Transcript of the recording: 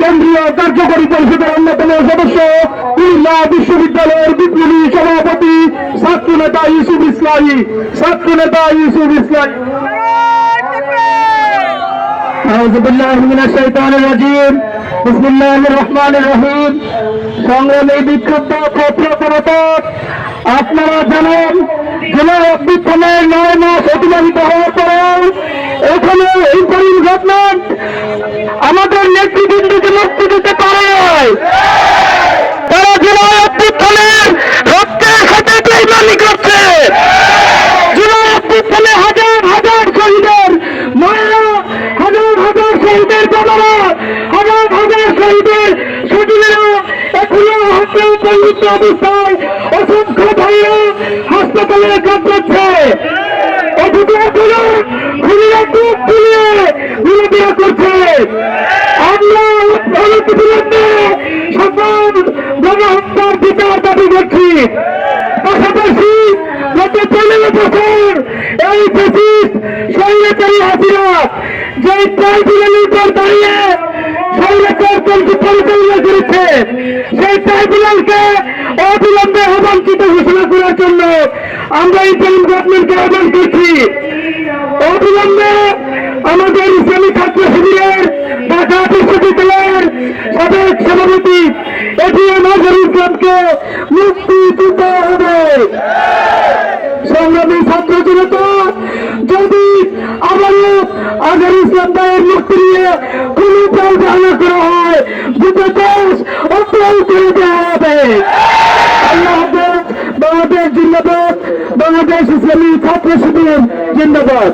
কেন্দ্রীয় কার্যকরী পরিষদের অন্যতম সদস্য খুলনা বিশ্ববিদ্যালয়ের বিপ্লবী সভাপতি ছাত্র নেতা ইউসুফ ইসলামী ছাত্র নেতা ইউসুফ ইসলামী সংগ্রামী বিক্ষুব্ধ আপনারা জানেন জেলা অভ্যুত্থানের নয় মাস অতিবাহিত হোক তারা জেলা বিক্ষোভের রক্তের সাথে বেইমানি করছে। জেলা বিক্ষোভে হাজার হাজার শহীদের, মায়েরা, হাজার হাজার শহীদের বাবারা, হাজার হাজার শহীদের সজীবেরা এখনও হাতে পবিত্র অবস্থায় অসংখ্য ভাইরা হাসপাতালে কাতরাচ্ছে অথচ এখনও খুলিয়া বুক ফুলিয়ে বিরোধিতা করছে। সকল গণহত্যার বিচার দাবি করছি। পাশাপাশি গত পনেরো বছর এই ব্রিটিশ সৈন্যচারী হাসিনা যে ট্রাইব্যুনালের উপর দাঁড়িয়ে সৈন্যচার পরিচালনা করেছে, সেই ট্রাইব্যুনালকে অবিলম্বে অবাঞ্ছিত ঘোষণা করার জন্য আমরা ইন্টারিম গভর্নমেন্টকে আহ্বান করছি। অবিলম্বে আমাদের ইসলামী ছাত্র শিবিরের ঢাকা বিশ্ববিদ্যালয়ের সাবেক সভাপতি সংগ্রামী ছাত্র জনতা, যদি আবারও আগের ইসলাম ভাইয়ের মুক্তি নিয়ে কোন পরিচালনা করা হয়, দুটো দেশ অপ্রাণ করে দেওয়া হবে। বাংলাদেশ জিন্দাবাদ, বাংলাদেশ ইসলামী ছাত্র শিবির জিন্দাবাদ।